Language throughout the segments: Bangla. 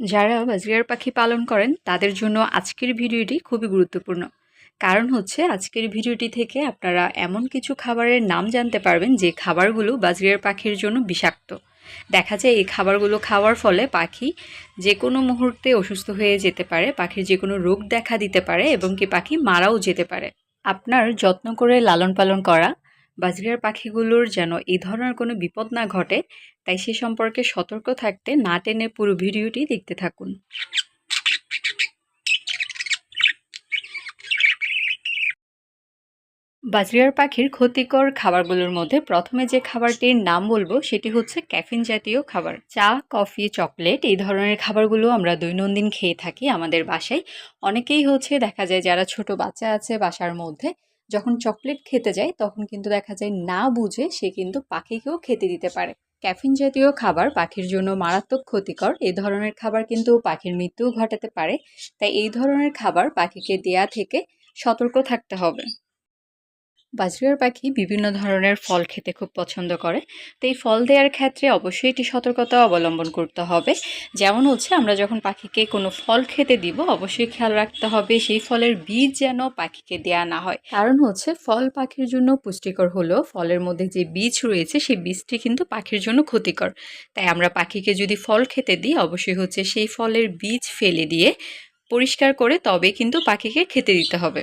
যারা বাজরিয়ার পাখি পালন করেন, তাদের জন্য আজকের ভিডিওটি খুবই গুরুত্বপূর্ণ। কারণ হচ্ছে, আজকের ভিডিওটি থেকে আপনারা এমন কিছু খাবারের নাম জানতে পারবেন, যে খাবারগুলো বাজরিয়ার পাখির জন্য বিষাক্ত। দেখা যায়, এই খাবারগুলো খাওয়ার ফলে পাখি যে কোনো মুহূর্তে অসুস্থ হয়ে যেতে পারে, পাখির যে কোনো রোগ দেখা দিতে পারে, এবং কি পাখি মারাও যেতে পারে। আপনার যত্ন করে লালন পালন করা বাজরিয়ার পাখিগুলোর যেন এই ধরনের কোনো বিপদ না ঘটে, তাই সে সম্পর্কে সতর্ক থাকতে না টেনে পুরো ভিডিওটি দেখতে থাকুন। বাজরিয়ার পাখির ক্ষতিকর খাবারগুলোর মধ্যে প্রথমে যে খাবারটির নাম বলব, সেটি হচ্ছে ক্যাফিন জাতীয় খাবার। চা, কফি, চকলেট এই ধরনের খাবারগুলো আমরা দৈনন্দিন খেয়ে থাকি আমাদের বাসায়। অনেকেই হচ্ছে দেখা যায় যারা ছোট বাচ্চা আছে বাসার মধ্যে যখন চকলেট খেতে যায়, তখন কিন্তু দেখা যায় না বুঝে সে কিন্তু পাখিকেও খেতে দিতে পারে। ক্যাফিন জাতীয় খাবার পাখির জন্য মারাত্মক ক্ষতিকর। এই ধরনের খাবার কিন্তু পাখির মৃত্যুও ঘটাতে পারে। তাই এই ধরনের খাবার পাখিকে দেয়া থেকে সতর্ক থাকতে হবে। বাজরিয়ার পাখি বিভিন্ন ধরনের ফল খেতে খুব পছন্দ করে। তো এই ফল দেওয়ার ক্ষেত্রে অবশ্যই এটি সতর্কতা অবলম্বন করতে হবে। যেমন হচ্ছে, আমরা যখন পাখিকে কোনো ফল খেতে দিব, অবশ্যই খেয়াল রাখতে হবে সেই ফলের বীজ যেন পাখিকে দেয়া না হয়। কারণ হচ্ছে, ফল পাখির জন্য পুষ্টিকর হলেও ফলের মধ্যে যে বীজ রয়েছে, সেই বীজটি কিন্তু পাখির জন্য ক্ষতিকর। তাই আমরা পাখিকে যদি ফল খেতে দিই, অবশ্যই হচ্ছে সেই ফলের বীজ ফেলে দিয়ে পরিষ্কার করে তবে কিন্তু পাখিকে খেতে দিতে হবে।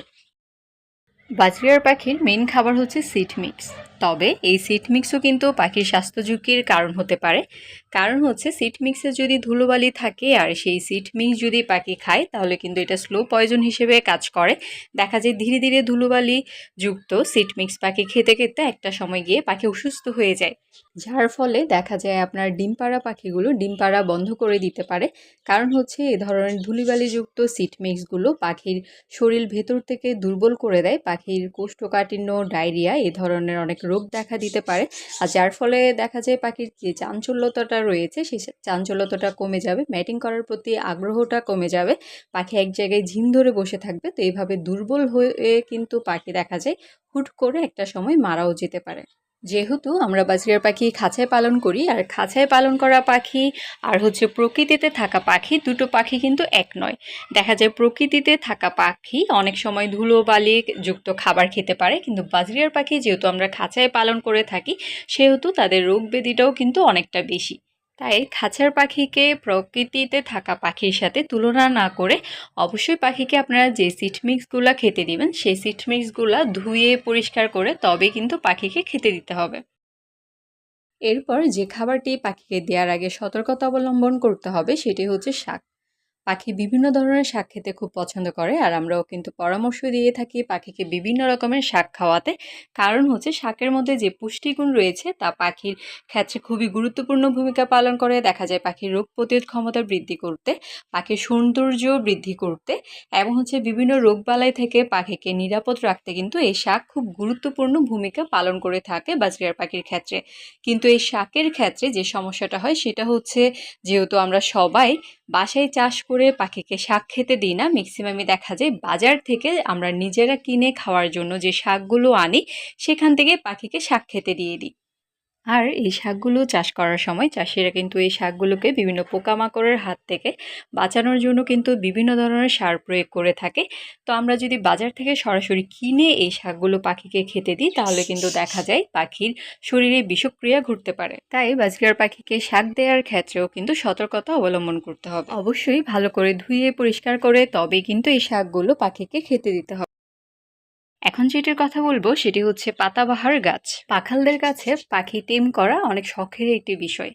বাজরিয়ার পাখির মেন খাবার হচ্ছে সিট মিক্স তবে এই সিট মিক্সও কিন্তু পাখির স্বাস্থ্য ঝুঁকির কারণ হতে পারে। কারণ হচ্ছে সিট মিক্সে যদি ধুলোবালি থাকে আর সেই সিট মিক্স যদি পাখি খায়, তাহলে কিন্তু এটা স্লো পয়জন হিসেবে কাজ করে। দেখা যায় ধীরে ধীরে ধুলোবালি যুক্ত সিট মিক্স পাখি খেতে খেতে একটা সময় গিয়ে পাখি অসুস্থ হয়ে যায়। যার ফলে দেখা যায় আপনার ডিম পাড়া পাখিগুলো ডিম পাড়া বন্ধ করে দিতে পারে। কারণ হচ্ছে এ ধরনের ধুলিবালিযুক্ত সিট মিক্সগুলো পাখির শরীর ভেতর থেকে দুর্বল করে দেয় পাখির কোষ্ঠকাঠিন্য, ডায়রিয়া এ ধরনের অনেক রোগ দেখা দিতে পারে। আর যার ফলে দেখা যায় পাখির যে চাঞ্চল্যতাটা রয়েছে সেই চাঞ্চল্যতাটা কমে যাবে, ম্যাটিং করার প্রতি আগ্রহটা কমে যাবে, পাখি এক জায়গায় ঝিম ধরে বসে থাকবে। তো এইভাবে দুর্বল হয়ে কিন্তু পাখি দেখা যায় হুট করে একটা সময় মারাও যেতে পারে। যেহেতু আমরা বাজরিয়ার পাখি খাঁচায় পালন করি, আর খাঁচায় পালন করা পাখি আর হচ্ছে প্রকৃতিতে থাকা পাখি, দুটো পাখি কিন্তু এক নয়। দেখা যায় প্রকৃতিতে থাকা পাখি অনেক সময় ধুলো বালি যুক্ত খাবার খেতে পারে, কিন্তু বাজরিয়ার পাখি যেহেতু আমরা খাঁচায় পালন করে থাকি, সেহেতু তাদের রোগ ব্যাধিটাও কিন্তু অনেকটা বেশি। তাই খাঁচার পাখিকে প্রকৃতিতে থাকা পাখির সাথে তুলনা না করে অবশ্যই পাখিকে আপনারা যে সিট মিক্সগুলো খেতে দিবেন, সেই সিট মিক্সগুলো ধুয়ে পরিষ্কার করে তবে কিন্তু পাখিকে খেতে দিতে হবে। এরপর যে খাবারটি পাখিকে দেওয়ার আগে সতর্কতা অবলম্বন করতে হবে, সেটি হচ্ছে শাক। পাখি বিভিন্ন ধরনের শাক খেতে খুব পছন্দ করে, আর আমরাও কিন্তু পরামর্শ দিয়ে থাকি পাখিকে বিভিন্ন রকমের শাক খাওয়াতে। কারণ হচ্ছে শাকের মধ্যে যে পুষ্টিগুণ রয়েছে, তা পাখির ক্ষেত্রে খুবই গুরুত্বপূর্ণ ভূমিকা পালন করে। দেখা যায় পাখির রোগ প্রতিরোধ ক্ষমতা বৃদ্ধি করতে, পাখির সৌন্দর্য বৃদ্ধি করতে, এবং হচ্ছে বিভিন্ন রোগবালাই থেকে পাখিকে নিরাপদ রাখতে কিন্তু এই শাক খুব গুরুত্বপূর্ণ ভূমিকা পালন করে থাকে বাজরিয়ার পাখির ক্ষেত্রে। কিন্তু এই শাকের ক্ষেত্রে যে সমস্যাটা হয়, সেটা হচ্ছে যেহেতু আমরা সবাই বাসায় চাষ করে পাখিকে শাক খেতে দিই না ম্যাক্সিমামই দেখা যায় বাজার থেকে আমরা নিজেরা কিনে খাওয়ার জন্য যে শাকগুলো আনি, সেখান থেকে পাখিকে শাক খেতে দিয়ে দিই। আর এই শাকগুলো চাষ করার সময় চাষিরা কিন্তু এই শাকগুলোকে বিভিন্ন পোকামাকড়ের হাত থেকে বাঁচানোর জন্য কিন্তু বিভিন্ন ধরনের সার প্রয়োগ করে থাকে। তো আমরা যদি বাজার থেকে সরাসরি কিনে এই শাকগুলো পাখিকে খেতে দিই, তাহলে কিন্তু দেখা যায় পাখির শরীরে বিষক্রিয়া ঘটতে পারে। তাই বাজরিয়ার পাখিকে শাক দেওয়ার ক্ষেত্রেও কিন্তু সতর্কতা অবলম্বন করতে হবে। অবশ্যই ভালো করে ধুয়ে পরিষ্কার করে তবে কিন্তু এই শাকগুলো পাখিকে খেতে দিতে হবে। এখন যেটির কথা বলব, সেটি হচ্ছে পাতাবাহার গাছ। পাখালদের কাছে পাখি টেম করা অনেক শখের একটি বিষয়।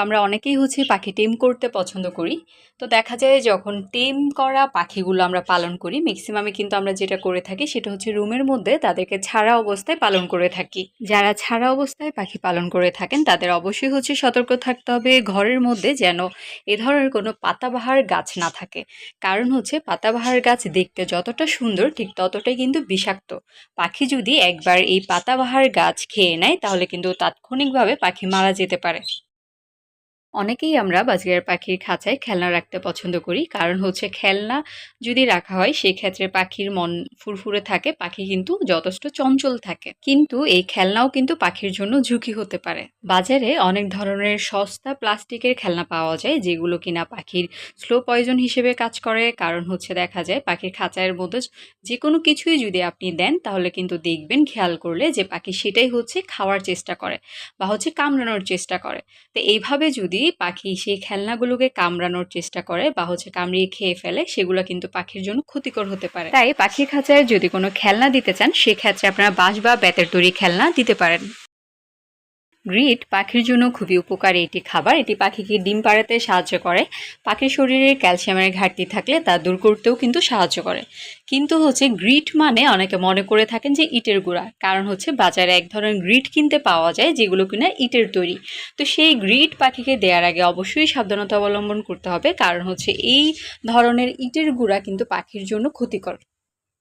আমরা অনেকেই হচ্ছে পাখি টেম করতে পছন্দ করি। তো দেখা যায় যখন টেম করা পাখিগুলো আমরা পালন করি ম্যাক্সিমামে কিন্তু আমরা যেটা করে থাকি সেটা হচ্ছে রুমের মধ্যে তাদেরকে ছাড়া অবস্থায় পালন করে থাকি। যারা ছাড়া অবস্থায় পাখি পালন করে থাকেন, তাদের অবশ্যই হচ্ছে সতর্ক থাকতে হবে ঘরের মধ্যে যেন এ ধরনের কোনো পাতাবাহার গাছ না থাকে। কারণ হচ্ছে পাতাবাহার গাছ দেখতে যতটা সুন্দর, ঠিক ততটাই কিন্তু বিষাক্ত। পাখি যদি একবার এই পাতাবাহার গাছ খেয়ে নেয়, তাহলে কিন্তু তাৎক্ষণিকভাবে পাখি মারা যেতে পারে। অনেকেই আমরা বাজিগার পাখির খাঁচায় খেলনা রাখতে পছন্দ করি। কারণ হচ্ছে খেলনা যদি রাখা হয়, সেক্ষেত্রে পাখির মন ফুরফুরে থাকে, পাখি কিন্তু যথেষ্ট চঞ্চল থাকে। কিন্তু এই খেলনাও কিন্তু পাখির জন্য ঝুঁকি হতে পারে। বাজারে অনেক ধরনের সস্তা প্লাস্টিকের খেলনা পাওয়া যায়, যেগুলো কিনা পাখির স্লো পয়জন হিসেবে কাজ করে। কারণ হচ্ছে দেখা যায়, পাখির খাঁচায়ের মধ্যে যে কোনো কিছুই যদি আপনি দেন, তাহলে কিন্তু দেখবেন, খেয়াল করলে যে পাখি সেটাই হচ্ছে খাওয়ার চেষ্টা করে বা হচ্ছে কামড়ানোর চেষ্টা করে। তো এইভাবে যদি পাখি সেই খেলনাগুলোকে কামড়ানোর চেষ্টা করে বা হচ্ছে কামড়িয়ে খেয়ে ফেলে, সেগুলো কিন্তু পাখির জন্য ক্ষতিকর হতে পারে। তাই পাখির খাঁচায় যদি কোনো খেলনা দিতে চান সেক্ষেত্রে আপনারা বাঁশ বা বেতের তৈরি খেলনা দিতে পারেন। গ্রিট পাখির জন্য খুবই উপকারী একটি খাবার। এটি পাখিকে ডিম পাড়াতে সাহায্য করে। পাখির শরীরে ক্যালসিয়ামের ঘাটতি থাকলে তা দূর করতেও কিন্তু সাহায্য করে। কিন্তু হচ্ছে গ্রিট মানে অনেকে মনে করে থাকেন যে ইটের গুঁড়া। কারণ হচ্ছে বাজারে এক ধরনের গ্রিট কিনতে পাওয়া যায় যেগুলো কিনা ইটের তৈরি। তো সেই গ্রিট পাখিকে দেওয়ার আগে অবশ্যই সাবধানতা অবলম্বন করতে হবে। কারণ হচ্ছে এই ধরনের ইটের গুঁড়া কিন্তু পাখির জন্য ক্ষতিকর।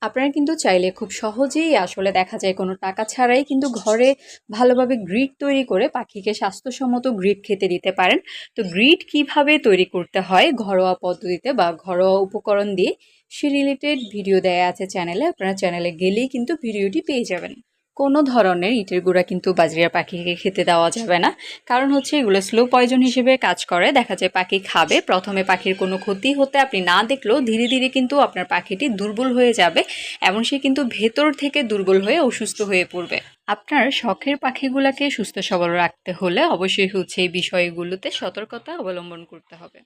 আপনারা কিন্তু চাইলে খুব সহজেই আসলে দেখা যায় কোনো টাকা ছাড়াই কিন্তু ঘরে ভালোভাবে গ্রিড তৈরি করে পাখিকে স্বাস্থ্যসম্মত গ্রিড খেতে দিতে পারেন। তো গ্রিড কীভাবে তৈরি করতে হয়, ঘরোয়া পদ্ধতিতে বা ঘরোয়া উপকরণ দিয়ে, সে রিলেটেড ভিডিও দেয়া আছে চ্যানেলে। আপনারা চ্যানেলে গেলেই কিন্তু ভিডিওটি পেয়ে যাবেন। কোনো ধরনের ইটের গুঁড়া কিন্তু বাজরিয়া পাখিকে খেতে দেওয়া যাবে না। কারণ হচ্ছে এগুলো স্লো পয়জন হিসেবে কাজ করে। দেখা যায় পাখি খাবে। প্রথমে পাখির কোনো ক্ষতি হতে আপনি না দেখলেও ধীরে ধীরে কিন্তু আপনার পাখিটি দুর্বল হয়ে যাবে এবং সে কিন্তু ভেতর থেকে দুর্বল হয়ে অসুস্থ হয়ে পড়বে। আপনার শখের পাখিগুলোকে সুস্থ সবল রাখতে হলে অবশ্যই হচ্ছে এই বিষয়গুলোতে সতর্কতা অবলম্বন করতে হবে।